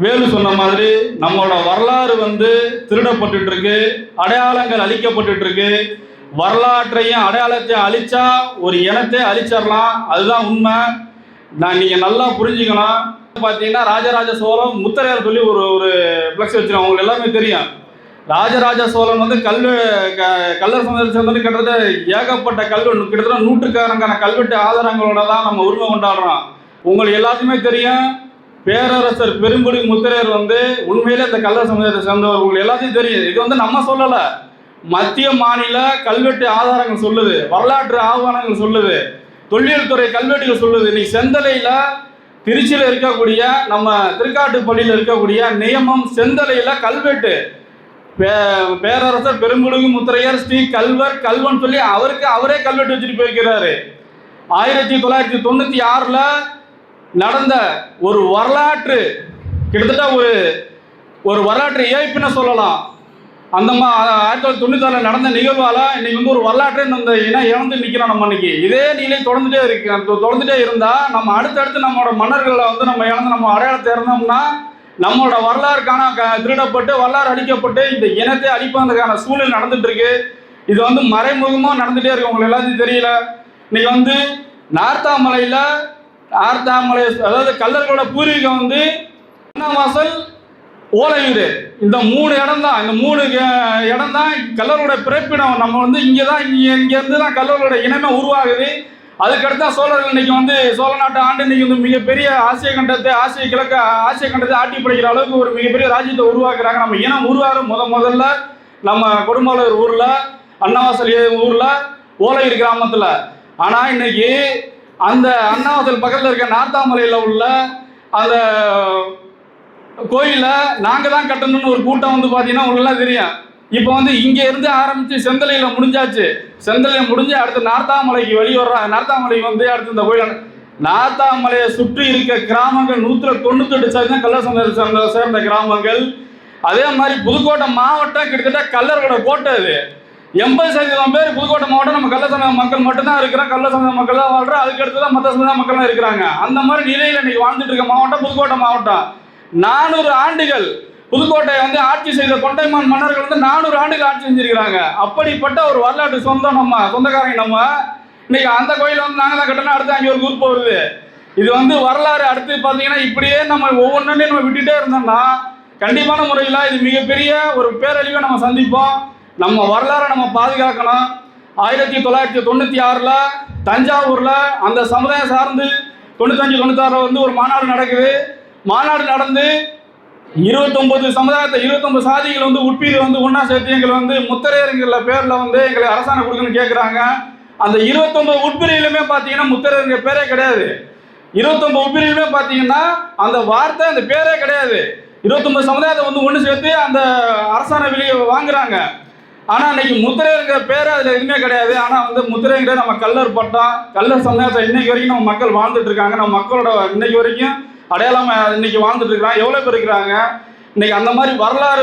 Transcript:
வேலு சொன்ன மாதிரி நம்மளோட வரலாறு வந்து திருடப்பட்டுட்டு இருக்கு அடையாளங்கள் அழிக்கப்பட்டு இருக்கு வரலாற்றையும் அடையாளத்தையும் அழிச்சா ஒரு இனத்தை அழிச்சிடலாம். அதுதான் உண்மை. நான் நீங்க நல்லா புரிஞ்சுக்கணும். பார்த்தீங்கன்னா ராஜராஜ சோழன் முத்தரையர் சொல்லி ஒரு ஒரு ஃப்ளெக்ஸ் வச்சிருக்கோம் உங்களுக்கு எல்லாமே தெரியும். ராஜராஜ சோழன் வந்து கல்வெ க கல்லர் சமுதாயத்தை சேர்ந்து கிட்டத்தட்ட ஏகப்பட்ட கல்வெட்டு கிட்டத்தட்ட நூற்றுக்கணக்கான கல்வெட்டு ஆதாரங்களோட தான் நம்ம உரிமை கொண்டாடுறோம். உங்களுக்கு எல்லாத்துக்குமே தெரியும். பேரரசர் பெரும்புடி முத்திரையர் வந்து உண்மையிலே இந்த கல்ல சமுதாயத்தை சேர்ந்தவர் உங்களுக்கு எல்லாத்தையும் தெரியும் இது வந்து நம்ம சொல்லலை. மத்திய மாநில கல்வெட்டு ஆதாரங்கள் சொல்லுது. வரலாற்று ஆவணங்கள் சொல்லுது. தொல்லியல் துறை கல்வெட்டுகள் சொல்லுது. நீ செந்தலையில திருச்சியில் இருக்கக்கூடிய நம்ம திருக்காட்டுப்பள்ளியில் இருக்கக்கூடிய நியமம் செந்தலையில கல்வெட்டு. பே- பேரரசர் பெரும்புடுகு முத்திரையர் ஸ்ரீ கல்வர் கல்வன் சொல்லி அவருக்கு அவரே கல்வெட்டு வச்சுட்டு போயிருக்கிறாரு. ஆயிரத்தி தொள்ளாயிரத்தி தொண்ணூத்தி ஆறுல நடந்த ஒரு வரலாற்று கிட்டத்தட்ட ஒரு ஒரு வரலாற்று இயப்பின சொல்லலாம். அந்த மா ஆயிரத்தி தொள்ளாயிரத்தி தொண்ணூத்தாறில் நடந்த நிகழ்வால் இன்னைக்கு வந்து ஒரு வரலாற்று இந்த இனம் இழந்து நிற்கிறோம் நம்ம இன்னைக்கு இதே நிலை தொடர்ந்துட்டே இருக்கு. தொடர்ந்துட்டே இருந்தால் நம்ம அடுத்தடுத்து நம்மளோட மன்னர்களை வந்து நம்ம இழந்து நம்ம அடையாளத்தை இறந்தோம்னா நம்மளோட வரலாறுக்கான க- திருடப்பட்டு வரலாறு அழிக்கப்பட்டு இந்த இனத்தை அழிப்பதற்கான சூழல் நடந்துட்டு இருக்கு. இது வந்து மறைமுகமாக நடந்துகிட்டே இருக்கு. உங்களுக்கு எல்லாத்தையும் தெரியல. இன்னைக்கு வந்து நார்த்தாமலையில் ஆர்த்தாமலை அதாவது கல்லர்களோட பூர்வீகம் வந்து அன்னவாசல் ஓலையூர் இந்த மூணு இடம் தான் இந்த மூணு இடம் தான் கல்லரோட பிறப்பிடம். நம்ம வந்து இங்கே தான் இங்கே இங்கேருந்து தான் கல்லரோட இனமே உருவாகுது. அதுக்கடுத்தா சோழர்கள் இன்னைக்கு வந்து சோழ நாட்டு ஆண்டு இன்னைக்கு வந்து மிகப்பெரிய ஆசிய கண்டத்தை ஆசிய கிழக்கு ஆசிய கண்டத்தை ஆட்டி படைக்கிற அளவுக்கு ஒரு மிகப்பெரிய ராஜ்யத்தை உருவாக்குறாங்க. நம்ம இனம் உருவாகிற முத முதல்ல நம்ம கொடும்பாளூர் ஊரில் அன்னவாசல் ஊரில் ஓலையூர் கிராமத்தில். ஆனால் இன்னைக்கு அந்த அண்ணாவாசல் பக்கத்தில் இருக்க நார்த்தாமலையில் உள்ள அந்த கோயிலை நாங்கள் தான் கட்டணும்னு ஒரு கூட்டம் வந்து பார்த்தீங்கன்னா உங்களெல்லாம் தெரியும் இப்போ வந்து இங்கே இருந்து ஆரம்பித்து செந்தலையில் முடிஞ்சாச்சு செந்தலையில் முடிஞ்சு அடுத்து நார்த்தாமலைக்கு வெளியே வர்றாங்க நார்த்தாமலைக்கு வந்து அடுத்து இந்த கோயில் நார்த்தாமலையை சுற்றி இருக்க கிராமங்கள் நூற்றுல தொண்ணூத்தெட்டு சதவீதம் கல்லர் சேர்ந்த சேர்ந்த கிராமங்கள் அதே மாதிரி புதுக்கோட்டை மாவட்டம் கிட்டத்தட்ட கல்லர்களோட கோட்டை அது எண்பது சதவீதம் பேர் புதுக்கோட்டை மாவட்டம் நம்ம கள்ள சமுதாய மக்கள் மட்டும்தான் இருக்கிறோம். கள்ள சமுதாய மக்கள் தான் வாழ்றோம். அதுக்கு அடுத்து தான் மற்ற சமுதாய மக்கள்லாம் இருக்கிறாங்க. அந்த மாதிரி நிலையில் இன்னைக்கு வாழ்ந்துட்டு இருக்க மாவட்டம் புதுக்கோட்டை மாவட்டம். நானூறு ஆண்டுகள் புதுக்கோட்டையை வந்து ஆட்சி செய்த கொண்டைமான் மன்னர்கள் வந்து நானூறு ஆண்டுகள் ஆட்சி செஞ்சிருக்கிறாங்க. அப்படிப்பட்ட ஒரு வரலாற்று சொந்தம் நம்ம சொந்தக்காரங்க நம்ம. இன்னைக்கு அந்த கோயில் வந்து நாங்கள் தான் கட்டணும் அடுத்து அங்கே ஒரு குரூப் வருது இது வந்து வரலாறு அடுத்து பார்த்தீங்கன்னா இப்படியே நம்ம ஒவ்வொன்றையும் நம்ம விட்டுட்டே இருந்தோம்னா கண்டிப்பான முறையில் இது மிகப்பெரிய ஒரு பேரழிவை நம்ம சந்திப்போம். நம்ம வரலாறை நம்ம பாதுகாக்கணும் ஆயிரத்தி தொள்ளாயிரத்தி தொண்ணூற்றி ஆறில் தஞ்சாவூரில் அந்த சமுதாயம் சார்ந்து தொண்ணூத்தஞ்சு தொண்ணூத்தாறில் வந்து ஒரு மாநாடு நடக்குது. மாநாடு நடந்து இருபத்தொம்பது சமுதாயத்தை இருபத்தொம்பது சாதிகள் வந்து உட்பீடு வந்து ஒன்றா சேர்த்து எங்களை வந்து முத்திரையருங்கிற பேரில் வந்து எங்களுக்கு அரசாணை கொடுக்குன்னு கேட்குறாங்க அந்த இருபத்தொம்பது உட்பிரிவிலுமே பார்த்தீங்கன்னா முத்திரையருங்கிற பேரே கிடையாது. இருபத்தொம்பது உட்பிரிவிலுமே பார்த்தீங்கன்னா அந்த வார்த்தை அந்த பேரே கிடையாது. இருபத்தொம்பது சமுதாயத்தை வந்து ஒன்று சேர்த்து அந்த அரசாணை வெளியே வாங்குறாங்க. ஆனால் அன்னைக்கு முத்திரைங்கிற பேர் அதில் எதுவுமே கிடையாது. ஆனால் வந்து முத்திரைங்கிற நம்ம கல்லர் பட்டம் கல்லர் சமுதாயத்தை இன்னைக்கு வரைக்கும் நம்ம மக்கள் வாழ்ந்துட்டு இருக்காங்க. நம்ம மக்களோட இன்னைக்கு வரைக்கும் அடையாளம் இன்னைக்கு வாழ்ந்துட்டு இருக்கிறாங்க. எவ்வளோ பேர் இருக்கிறாங்க? இன்னைக்கு அந்த மாதிரி வரலாறு